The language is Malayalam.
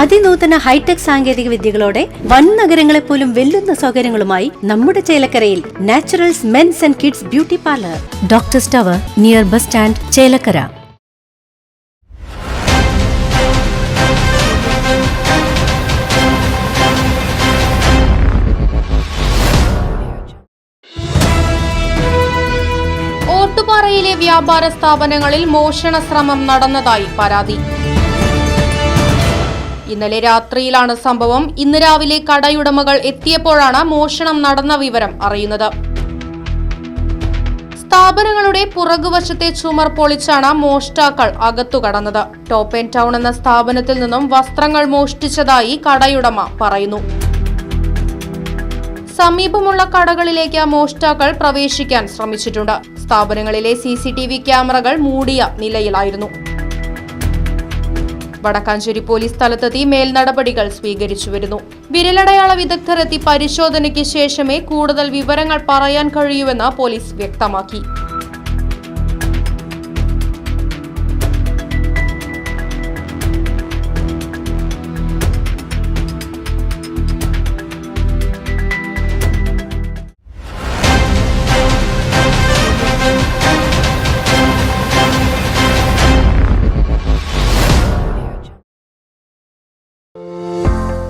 അതിനൂതന ഹൈടെക് സാങ്കേതിക വിദ്യകളോടെ വൻ നഗരങ്ങളെ പോലും വെല്ലുന്ന സൗകര്യങ്ങളുമായി നമ്മുടെ ചേലക്കരയിൽ naturals men's and kids beauty parlour. Doctor tower near bus stand Chelakkara. ഓട്ടുപാറയിലെ വ്യാപാര സ്ഥാപനങ്ങളിൽ മോഷണ ശ്രമം നടന്നതായി പരാതി. ഇന്നലെ രാത്രിയിലാണ് സംഭവം. ഇന്ന് രാവിലെ കടയുടമകൾ എത്തിയപ്പോഴാണ് മോഷണം നടന്ന വിവരം അറിയുന്നത്. സ്ഥാപനങ്ങളുടെ പുറകുവശത്തെ ചുമർ പൊളിച്ചാണ് മോഷ്ടാക്കൾ അകത്തു കടന്നത്. ടോപ്പ് ആൻഡ് ടൗൺ എന്ന സ്ഥാപനത്തിൽ നിന്നും വസ്ത്രങ്ങൾ മോഷ്ടിച്ചതായി കടയുടമ പറയുന്നു. സമീപമുള്ള കടകളിലേക്ക് മോഷ്ടാക്കൾ പ്രവേശിക്കാൻ ശ്രമിച്ചിട്ടുണ്ട്. സ്ഥാപനങ്ങളിലെ സി ക്യാമറകൾ മൂടിയ നിലയിലായിരുന്നു. വടക്കാഞ്ചേരി പോലീസ് സ്ഥലത്തെത്തി മേൽനടപടികൾ സ്വീകരിച്ചു വരുന്നു. വിരലടയാള വിദഗ്ധരെത്തി പരിശോധനയ്ക്ക് ശേഷമേ കൂടുതൽ വിവരങ്ങൾ പറയാൻ കഴിയൂവെന്ന് പോലീസ് വ്യക്തമാക്കി.